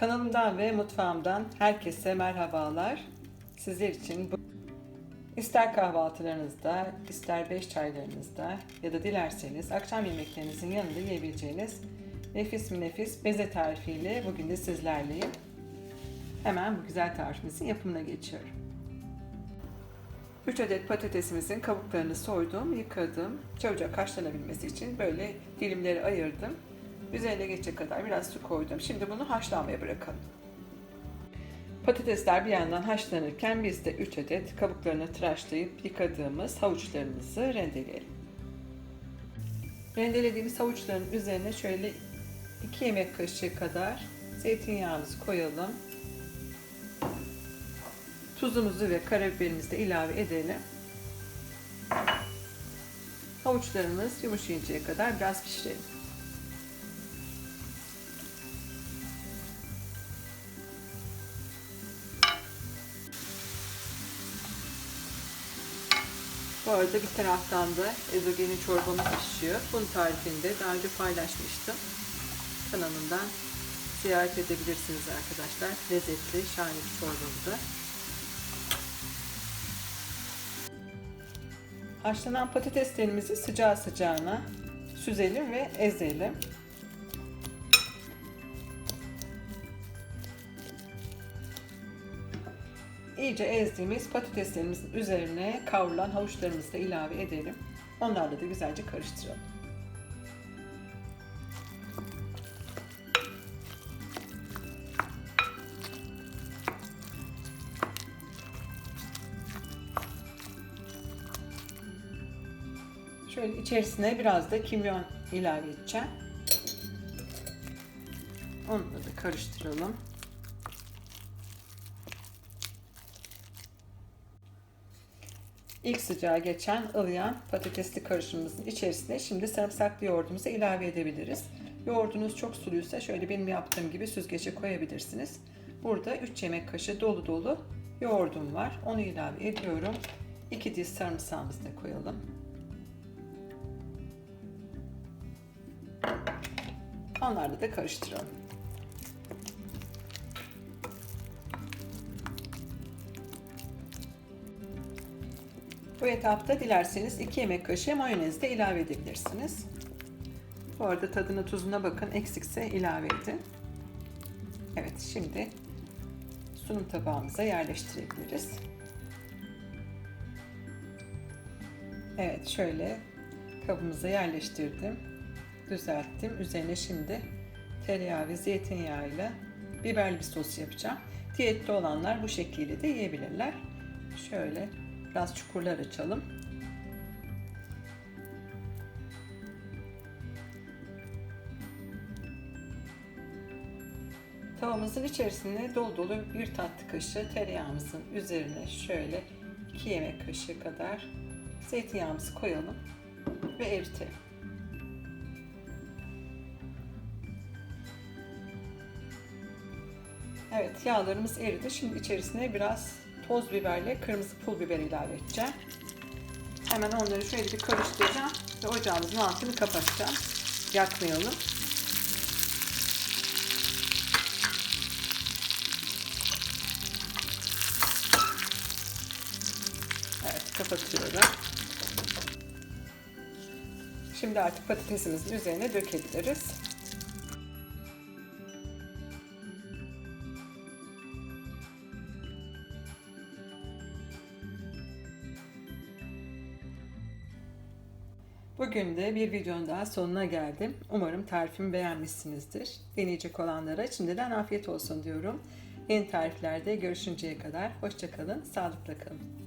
Kanalımdan ve mutfağımdan herkese merhabalar. Sizler için bu ister kahvaltılarınızda, ister beş çaylarınızda ya da dilerseniz akşam yemeklerinizin yanında yiyebileceğiniz nefis mi nefis beze tarifiyle bugün de sizlerleyim. Hemen bu güzel tarifimizin yapımına geçiyorum. 3 adet patatesimizin kabuklarını soydum, yıkadım. Çabucak haşlanabilmesi için böyle dilimleri ayırdım. Üzerine geçecek kadar biraz su koydum. Şimdi bunu haşlanmaya bırakalım. Patatesler bir yandan haşlanırken biz de 3 adet kabuklarını tıraşlayıp yıkadığımız havuçlarımızı rendeleyelim. Rendelediğimiz havuçların üzerine şöyle 2 yemek kaşığı kadar zeytinyağımızı koyalım. Tuzumuzu ve karabiberimizi de ilave edelim. Havuçlarımız yumuşayıncaya kadar biraz pişirelim. Bu arada bir taraftan da ezogelin çorbamız pişiyor. Bunun tarifini de daha önce paylaşmıştım. Kanalımdan ziyaret edebilirsiniz arkadaşlar. Lezzetli, şahane bir çorba bu da. Haşlanan patateslerimizi sıcağı sıcağına süzelim ve ezelim. İyice ezdiğimiz patateslerimizin üzerine kavrulan havuçlarımızı da ilave edelim. Onlarla da güzelce karıştıralım. Şöyle içerisine biraz da kimyon ilave edeceğim. Onunla da karıştıralım. İlk sıcağı geçen ılıyan patatesli karışımımızın içerisine şimdi sarımsaklı yoğurdumuzu ilave edebiliriz. Yoğurdunuz çok suluysa şöyle benim yaptığım gibi süzgece koyabilirsiniz. Burada 3 yemek kaşığı dolu dolu yoğurdum var. Onu ilave ediyorum. 2 diş sarımsağımızı da koyalım. Onlarla da karıştıralım. Bu etapta dilerseniz 2 yemek kaşığı mayonez de ilave edebilirsiniz. Bu arada tadına tuzuna bakın eksikse ilave edin. Evet şimdi sunum tabağımıza yerleştirebiliriz. Evet şöyle kabımıza yerleştirdim. Düzelttim. Üzerine şimdi tereyağı ve zeytinyağıyla biberli bir sos yapacağım. Diyette olanlar bu şekliyle de yiyebilirler. Şöyle biraz çukurlar açalım. Tavamızın içerisine dolu dolu bir tatlı kaşığı tereyağımızın üzerine şöyle 2 yemek kaşığı kadar zeytinyağımızı koyalım ve eritelim. Evet yağlarımız eridi. Şimdi içerisine biraz toz biberle kırmızı pul biber ilave edeceğim. Hemen onları şöyle bir karıştıracağım ve ocağımızın altını kapatacağım. Yakmayalım. Evet kapatıyorum. Şimdi artık patatesimizin üzerine dökebiliriz. Bugün de bir videonun daha sonuna geldim. Umarım tarifimi beğenmişsinizdir. Deneyecek olanlara şimdiden afiyet olsun diyorum. Yeni tariflerde görüşünceye kadar hoşçakalın, sağlıkla kalın.